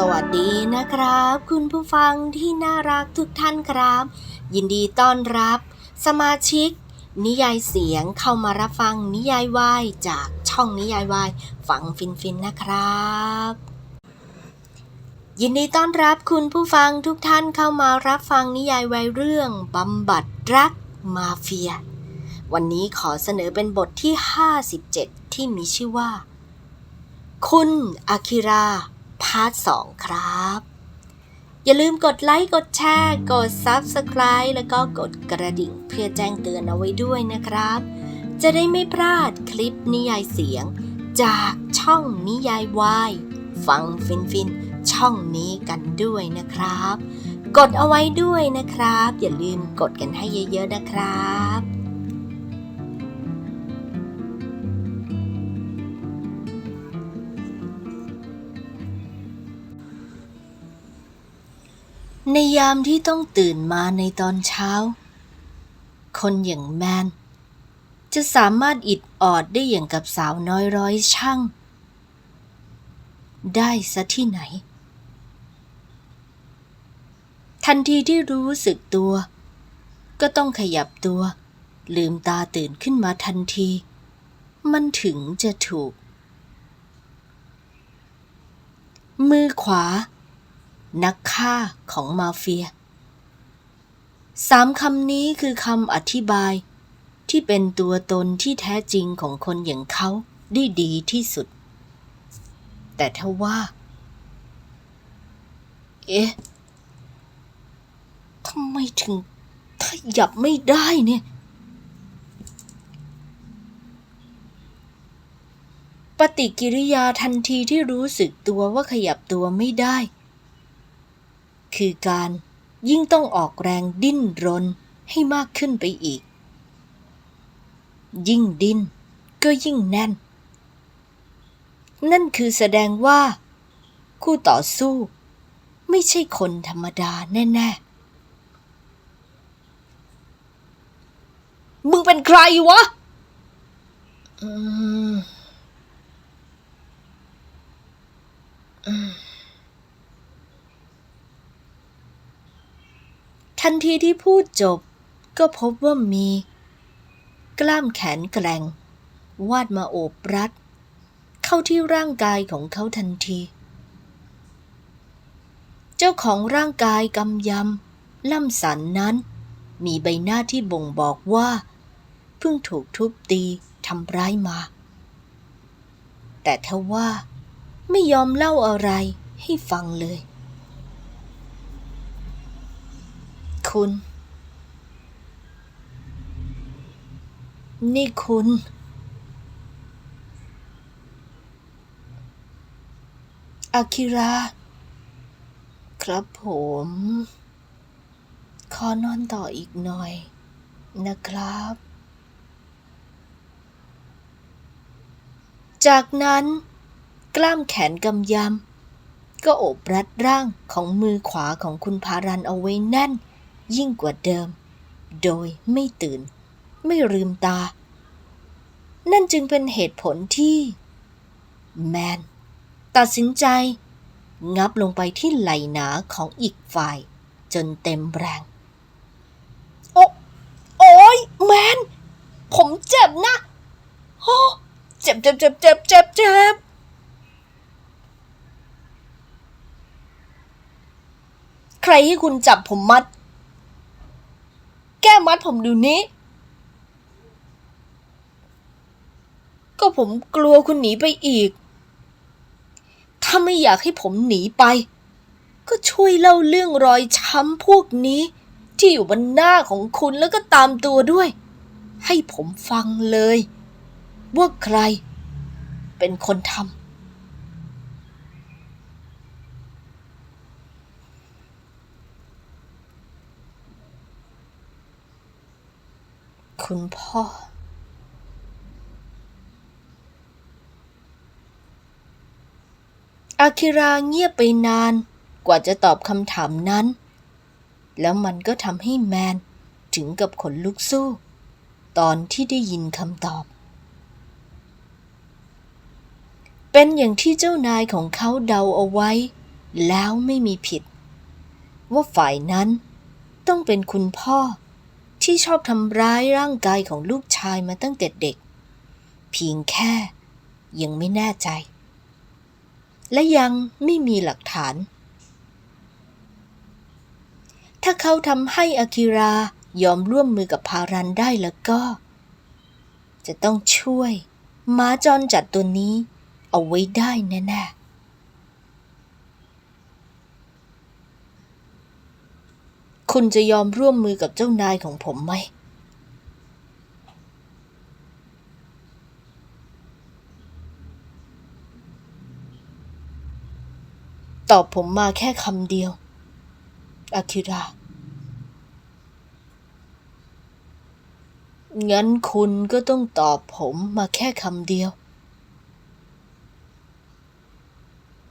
สวัสดีนะครับ คุณผู้ฟังที่น่ารักทุกท่านครับ ยินดีต้อนรับ สมาชิก นิยายเสียงเข้ามารับฟังนิยายวายจากช่องนิยายวายฟังฟินฟินๆนะครับ ยินดีต้อนรับคุณผู้ฟังทุกท่านเข้ามารับฟังนิยายวายเรื่องบำบัดรักมาเฟีย วันนี้ขอเสนอเป็นบทที่ 57 ที่มีชื่อว่า คุณอาคิรา พาร์ทสองครับ อย่าลืมกดไลค์ กดแชร์ กด Subscribe แล้วก็กดกระดิ่งเพื่อแจ้งเตือนเอาไว้ด้วยนะครับ จะได้ไม่พลาดคลิปนิยายเสียง จากช่องนิยายวายฟังฟินฟินช่องนี้กันด้วยนะครับ กดเอาไว้ด้วยนะครับ อย่าลืมกดกันให้เยอะๆนะครับ ในยามที่ต้องตื่นมาในตอนเช้า คนอย่างแมน จะสามารถอิดออดได้อย่างกับสาวน้อยร้อยช่าง ได้ซะที่ไหน ทันทีที่รู้สึกตัว ก็ต้องขยับตัว ลืมตาตื่นขึ้นมาทันที มันถึงจะถูก มือขวา นักฆ่าของมาเฟียสามคำนี้คือคำอธิบาย ที่เป็นตัวตนที่แท้จริงของคนอย่างเขาได้ดีที่สุด แต่ถ้าว่า เอ๊ะทำไมถึงขยับไม่ได้เนี่ย ปฏิกิริยาทันทีที่รู้สึกตัวว่าขยับตัวไม่ได้ คือการยิ่งต้องออกแรงดิ้นรนให้มากขึ้นไปอีก ยิ่งดิ้นก็ยิ่งแน่น นั่นคือแสดงว่า คู่ต่อสู้ไม่ใช่คนธรรมดาแน่ๆ มึงเป็นใครวะอืม ทันทีที่พูดจบ ก็พบว่ามี กล้ามแขนแกร่ง วาดมาโอบรัด เข้าที่ร่างกายของเขาทันที เจ้าของร่างกายกำยำ ล่ำสันนั้น มีใบหน้าที่บ่งบอกว่า เพิ่งถูกทุบตีทำร้ายมา แต่ทว่าไม่ยอมเล่าอะไรให้ฟังเลย คุณ นี่คุณ อาคิระ ครับผม ขอนอนต่ออีกหน่อย นะครับ จากนั้น กล้ามแขนกำยำก็โอบรัดร่างของมือขวาของคุณพารันเอาไว้แน่น ยิ่งกว่าเดิม โดยไม่ตื่น ไม่ลืมตา นั่นจึงเป็นเหตุผลที่ แมน ตัดสินใจ งับลงไปที่ไหล่หนาของอีกฝ่าย จนเต็มแรง โอ้โอ้ยแมน ผมเจ็บนะโอ้เจ็บเจ็บเจ็บเจ็บเจ็บเจ็บใครให้คุณจับผมมัด แก้มัดผมเดูนี้ ก็ผมกลัวคุณหนีไปอีก ถ้าไม่อยากให้ผมหนีไป ก็ช่วยเล่าเรื่องรอยช้ำพวกนี้ ที่อยู่บนหน้าของคุณแล้วก็ตามตัวด้วย ให้ผมฟังเลย ว่าใครเป็นคนทำ คุณพ่อ อาคิราเงียบไปนานกว่าจะตอบคำถามนั้น แล้วมันก็ทำให้แมนถึงกับขนลุกสู้ ตอนที่ได้ยินคำตอบ เป็นอย่างที่เจ้านายของเขาเดาเอาไว้ แล้วไม่มีผิด ว่าฝ่ายนั้นต้องเป็นคุณพ่อ ที่ชอบทำร้ายร่างกายของลูกชายมาตั้งแต่เด็ก เพียงแค่ยังไม่แน่ใจ และยังไม่มีหลักฐาน ถ้าเขาทำให้อากิรายอมร่วมมือกับพารันได้แล้วก็ จะต้องช่วยหมาจรจัดตัวนี้เอาไว้ได้แน่ๆ คุณจะยอมร่วมมือกับเจ้านายของผมไหม ตอบผมมาแค่คำเดียว อาคิระ งั้นคุณก็ต้องตอบผมมาแค่คำเดียว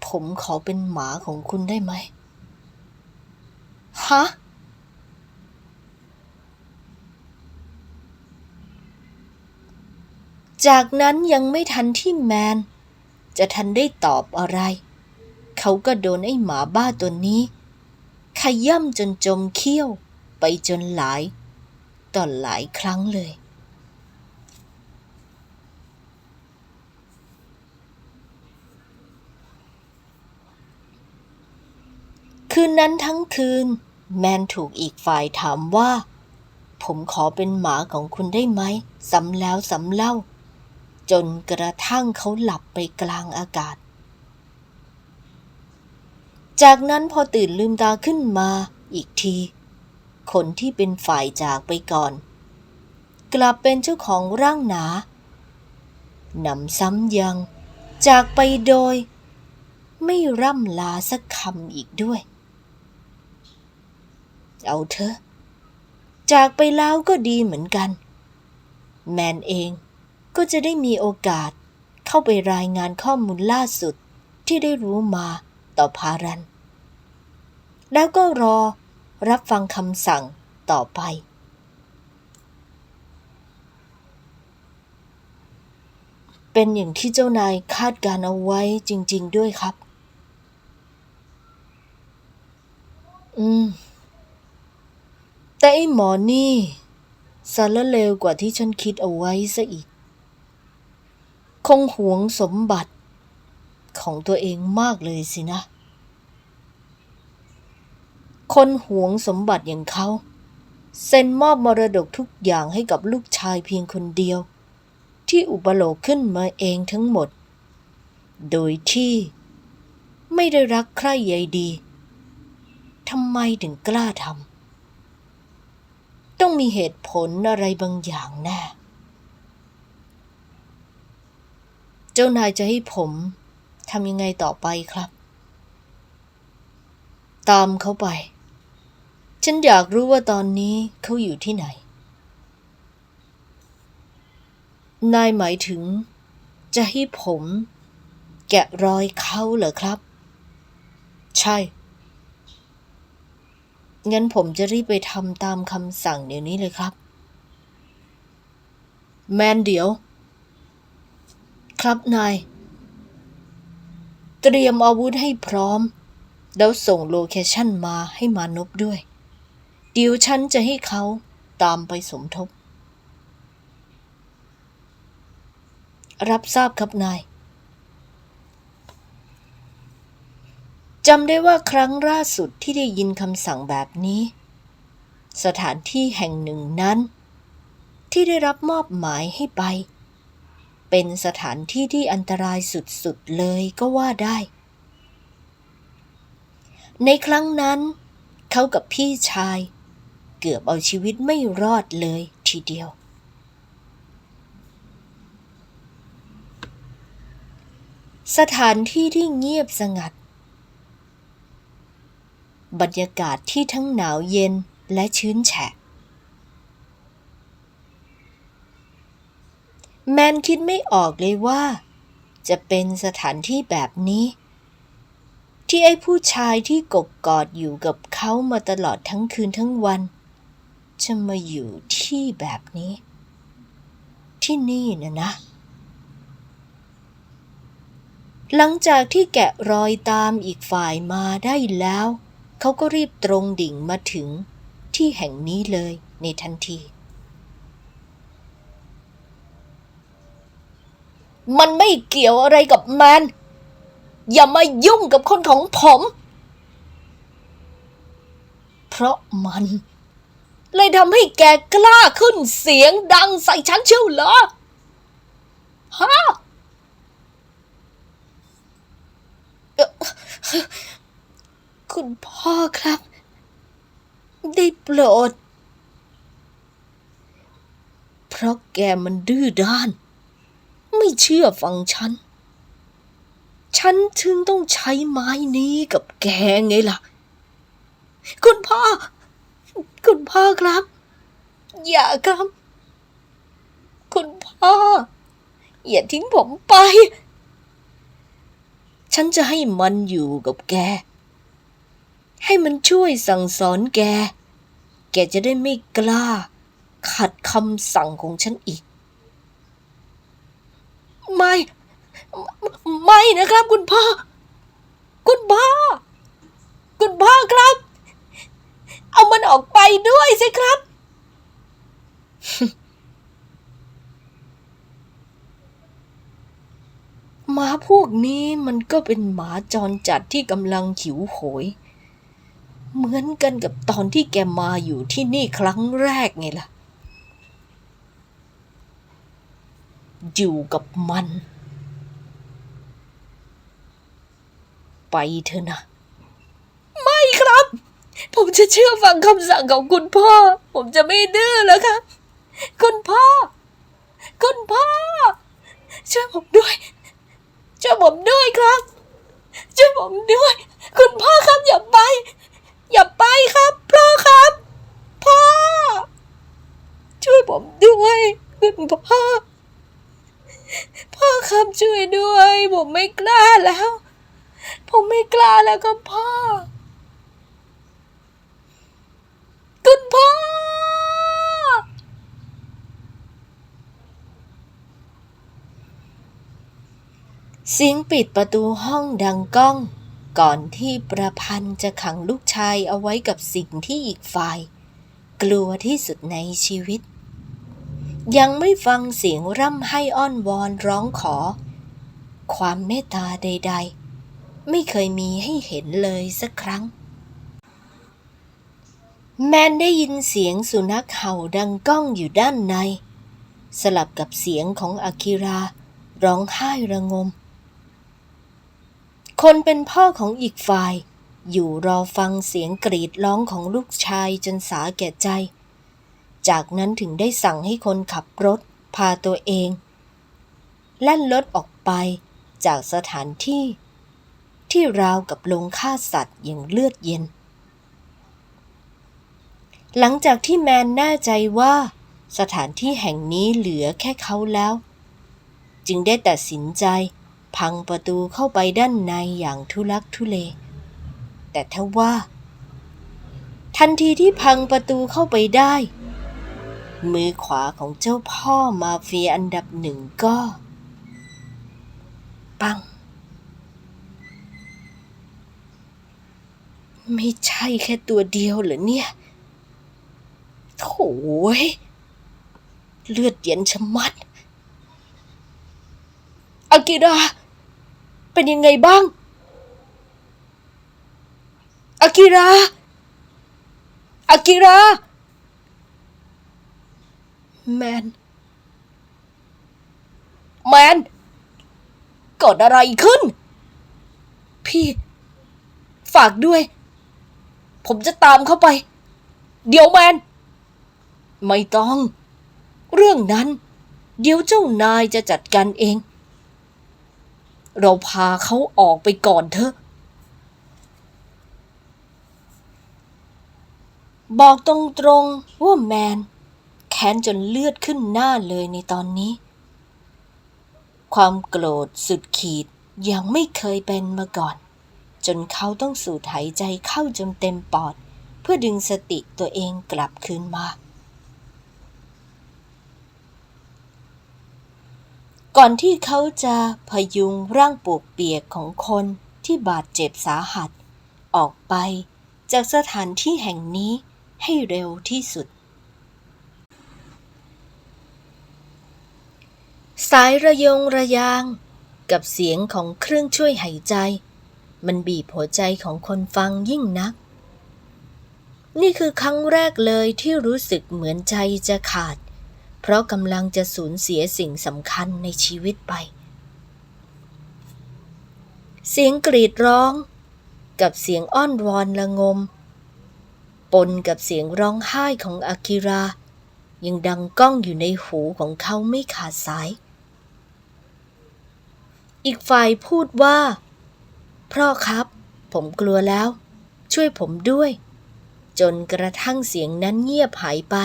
ผมขอเป็นหมาของคุณได้ไหมฮะ จากนั้นยังไม่ทันที่แมน จะทันได้ตอบอะไร เขาก็โดนไอ้หมาบ้าตัวนี้ ขย่ำจนจมเขี้ยวไปจนหลาย ต่อหลายครั้งเลย คืนนั้นทั้งคืน แมนถูกอีกฝ่ายถามว่า ผมขอเป็นหมาของคุณได้ไหมซ้ำแล้วซ้ำเล่า จนกระทั่งเขาหลับไปกลางอากาศ จากนั้นพอตื่นลืมตาขึ้นมาอีกที คนที่เป็นฝ่ายจากไปก่อน กลับเป็นเจ้าของร่างหนาหนำซ้ำยัง จากไปโดย ไม่ร่ำลาสักคำอีกด้วย เอาเถอะ จากไปแล้วก็ดีเหมือนกัน แมนเอง ก็จะได้มีโอกาสเข้าไปรายงานข้อมูลล่าสุดที่ได้รู้มาต่อพารัน แล้วก็รอรับฟังคำสั่งต่อไป เป็นอย่างที่เจ้านายคาดการเอาไว้จริง ๆ ด้วยครับ อืม แต่ไอ้หมอนี่สารเลวกว่าที่ฉันคิดเอาไว้ซะอีก คงหวงสมบัติของตัวเองมากเลยสินะ คนหวงสมบัติอย่างเขาเซ็นมอบมรดกทุกอย่างให้กับลูกชายเพียงคนเดียว ที่อุปโลกขึ้นมาเองทั้งหมด โดยที่ไม่ได้รักใคร่ใยดีทำไมถึงกล้าทำต้องมีเหตุผลอะไรบางอย่างแน่ เจ้านายจะให้ผมทำยังไงต่อไปครับ ตามเขาไป ฉันอยากรู้ว่าตอนนี้เขาอยู่ที่ไหน นายหมายถึง จะให้ผม แกะรอยเขาเหรอครับ ใช่ งั้นผมจะรีบไปทำตามคำสั่งเดี๋ยวนี้เลยครับ แมนเดี๋ยว ครับนาย เตรียมอาวุธให้พร้อม แล้วส่งโลเคชั่นมาให้มานพด้วย เดี๋ยวฉันจะให้เขาตามไปสมทบ รับทราบครับนายจำได้ว่าครั้งล่าสุดที่ได้ยินคำสั่งแบบนี้ สถานที่แห่งหนึ่งนั้น ที่ได้รับมอบหมายให้ไป เป็นสถานที่ที่อันตรายสุดๆเลยก็ว่าได้ ในครั้งนั้น เขากับพี่ชาย เกือบเอาชีวิตไม่รอดเลยทีเดียว สถานที่ที่เงียบสงัด บรรยากาศที่ทั้งหนาวเย็นและชื้นแฉะ แมนคิดไม่ออกเลยว่า จะเป็นสถานที่แบบนี้ ที่ไอ้ผู้ชายที่กบกอดอยู่กับเขามาตลอดทั้งคืนทั้งวัน จะมาอยู่ที่แบบนี้ ที่นี่นะนะ หลังจากที่แกะรอยตามอีกฝ่ายมาได้แล้ว เขาก็รีบตรงดิ่งมาถึงที่แห่งนี้เลยในทันที มันไม่เกี่ยวอะไรกับแมนอย่ามายุ่งกับคนของผม เพราะมัน เลยทำให้แกกล้าขึ้นเสียงดังใส่ฉันเชียวเหรอ ฮะคุณพ่อครับ ได้โปรด เพราะแกมันดื้อด้าน ไม่เชื่อฟังฉัน ฉันถึงต้องใช้ไม้นี้กับแกไงล่ะ คุณพ่อ คุณพ่อครับ อย่าครับ คุณพ่อ อย่าทิ้งผมไป ฉันจะให้มันอยู่กับแก ให้มันช่วยสั่งสอนแก แกจะได้ไม่กล้า ขัดคำสั่งของฉันอีก ไม่ ไม่นะครับ คุณพ่อ คุณพ่อ คุณพ่อครับ เอามันออกไปด้วยสิครับ หมาพวกนี้มันก็เป็นหมาจรจัดที่กำลังหิวโหย เหมือนกันกับตอนที่แกมาอยู่ที่นี่ครั้งแรกไงล่ะ อยู่กับมัน ไปเถอะนะ ไม่ครับ ผมจะเชื่อฟังคำสั่งของคุณพ่อ ผมจะไม่ดื้อแล้วครับ คุณพ่อ คุณพ่อ ช่วยผมด้วย ช่วยผมด้วยครับ ช่วยผมด้วย คุณพ่อครับอย่าไป อย่าไปครับ พ่อครับ พ่อ ช่วยผมด้วย คุณพ่อ พ่อครับช่วยด้วย ผมไม่กล้าแล้ว ผมไม่กล้าแล้วครับพ่อ คุณพ่อ เสียงปิดประตูห้องดังก้อง ก่อนที่ประพันธ์จะขังลูกชายเอาไว้กับสิ่งที่อีกฝ่าย กลัวที่สุดในชีวิต ยังไม่ฟังเสียงร่ำไห้อ้อนวอนร้องขอ ความเมตตาใด ๆ ไม่เคยมีให้เห็นเลยสักครั้ง แมนได้ยินเสียงสุนัขเห่าดังก้องอยู่ด้านใน สลับกับเสียงของอากิรา ร้องไห้ระงม คนเป็นพ่อของอีกฝ่าย อยู่รอฟังเสียงกรีดร้องของลูกชายจนสาแก่ใจ จากนั้นถึงได้สั่งให้คนขับรถ พาตัวเอง แล่นรถออกไปจากสถานที่ ที่ราวกับโรงฆ่าสัตว์อย่างเลือดเย็น หลังจากที่แมนแน่ใจว่าสถานที่แห่งนี้เหลือแค่เขาแล้ว จึงได้ตัดสินใจพังประตูเข้าไปด้านในอย่างทุลักทุเล แต่ทว่า ทันทีที่พังประตูเข้าไปได้ มือขวาของเจ้าพ่อมาเฟียอันดับหนึ่งก็ ปัง ไม่ใช่แค่ตัวเดียวเหรอเนี่ยโถยเลือดเย็นชะมัด อากิระเป็นยังไงบ้าง อากิระอากิระ แมน แมนเกิดอะไรขึ้น พี่ ฝากด้วย ผมจะตามเข้าไป เดี๋ยวแมน ไม่ต้อง เรื่องนั้น เดี๋ยวเจ้านายจะจัดการเอง เราพาเขาออกไปก่อนเถอะ บอกตรงๆว่าแมน ค้นจนเลือดขึ้นหน้าเลยในตอนนี้ ความโกรธสุดขีดยังไม่เคยเป็นมาก่อน จนเขาต้องสูดหายใจเข้าจนเต็มปอด เพื่อดึงสติตัวเองกลับคืนมา ก่อนที่เขาจะพยุงร่างปวกเปียกของคนที่บาดเจ็บสาหัส ออกไปจากสถานที่แห่งนี้ให้เร็วที่สุด สายระยงระยาง กับเสียงของเครื่องช่วยหายใจ มันบีบหัวใจของคนฟังยิ่งนัก นี่คือครั้งแรกเลยที่รู้สึกเหมือนใจจะขาด เพราะกำลังจะสูญเสียสิ่งสำคัญในชีวิตไป เสียงกรีดร้อง กับเสียงอ้อนวอนละงม ปนกับเสียงร้องไห้ของอากิระยังดังก้องอยู่ในหูของเขาไม่ขาดสาย อีกฝ่ายพูดว่า พ่อครับ ผมกลัวแล้ว ช่วยผมด้วย จนกระทั่งเสียงนั้นเงียบหายไป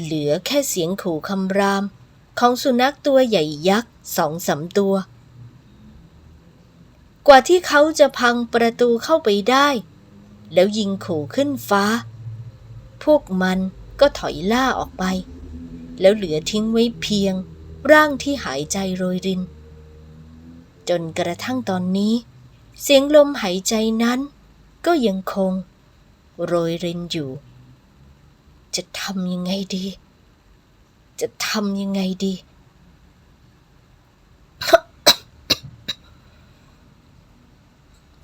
เหลือแค่เสียงขู่คำราม ของสุนัขตัวใหญ่ยักษ์สองสามตัว กว่าที่เขาจะพังประตูเข้าไปได้ แล้วยิงขู่ขึ้นฟ้า พวกมันก็ถอยล่าออกไป แล้วเหลือทิ้งไว้เพียงร่างที่หายใจโรยริน จนกระทั่งตอนนี้ เสียงลมหายใจนั้น ก็ยังคง โรยรินอยู่ จะทำยังไงดี จะทำยังไงดี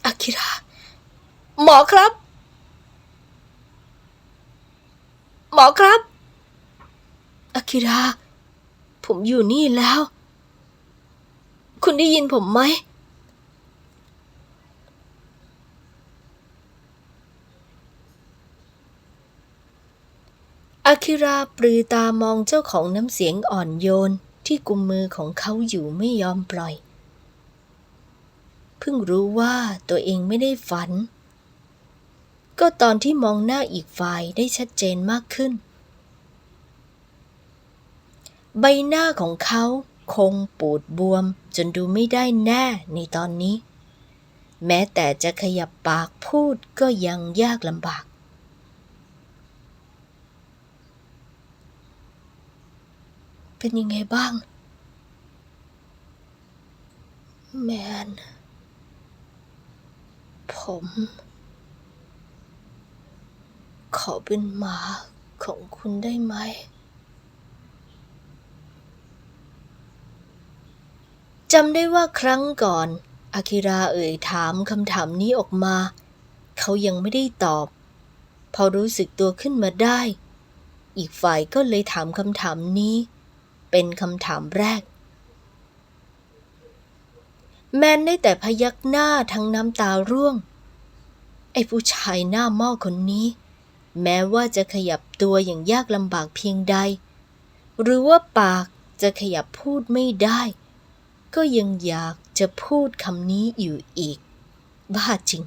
อากิระ หมอครับ หมอครับอากิระ ผมอยู่นี่แล้ว คุณได้ยินผมไหม อาคิราปลือตามองเจ้าของน้ำเสียงอ่อนโยนที่กุมมือของเขาอยู่ไม่ยอมปล่อย เพิ่งรู้ว่าตัวเองไม่ได้ฝัน ก็ตอนที่มองหน้าอีกฝ่ายได้ชัดเจนมากขึ้น ใบหน้าของเขา คงปูดบวมจนดูไม่ได้แน่ในตอนนี้ แม้แต่จะขยับปากพูดก็ยังยากลำบาก เป็นยังไงบ้าง แมน ผม ขอเป็นหมาของคุณได้ไหม จำได้ว่าครั้งก่อน อากิราเอ่ยถามคำถามนี้ออกมา เขายังไม่ได้ตอบ พอรู้สึกตัวขึ้นมาได้ อีกฝ่ายก็เลยถามคำถามนี้ เป็นคำถามแรก แมนได้แต่พยักหน้าทั้งน้ำตาร่วง ไอ้ผู้ชายหน้าหม้อคนนี้ แม้ว่าจะขยับตัวอย่างยากลำบากเพียงใด หรือว่าปากจะขยับพูดไม่ได้ ก็ยังอยากจะพูดคำนี้อยู่อีก บ้าจริง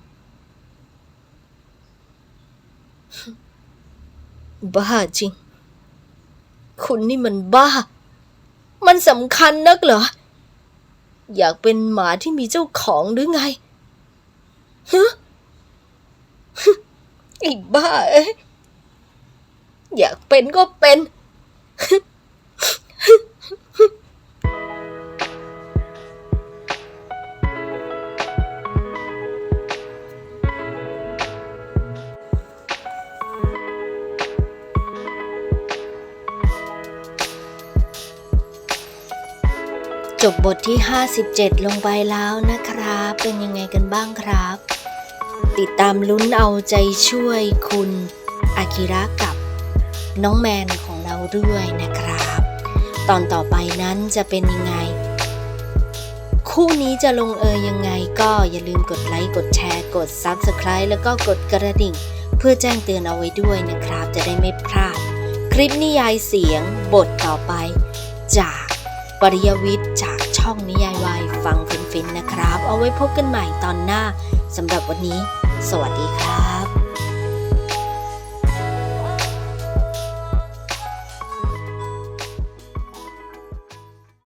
บ้าจริง คุณนี่มันบ้า มันสำคัญนักเหรอ อยากเป็นหมาที่มีเจ้าของหรือไงฮะฮึไอ้บ้าเอ้ยอยากเป็นก็เป็น จบบทที่ 57 ลงไปแล้วนะครับ เป็นยังไงกันบ้างครับ ติดตามลุ้นเอาใจช่วยคุณอากิระกับน้องแมนของเราด้วยนะครับ ตอนต่อไปนั้นจะเป็นยังไง คู่นี้จะลงเอยยังไงก็อย่าลืมกดไลค์ กดแชร์ กด Subscribe แล้วก็กดกระดิ่ง เพื่อแจ้งเตือนเอาไว้ด้วยนะครับ จะได้ไม่พลาด คลิปนิยายเสียงบทต่อไปจาก ปริยวิทย์จากช่องนิยายวายฟังฟินๆนะครับ เอาไว้พบกันใหม่ตอนหน้าสำหรับวันนี้ สวัสดีครับ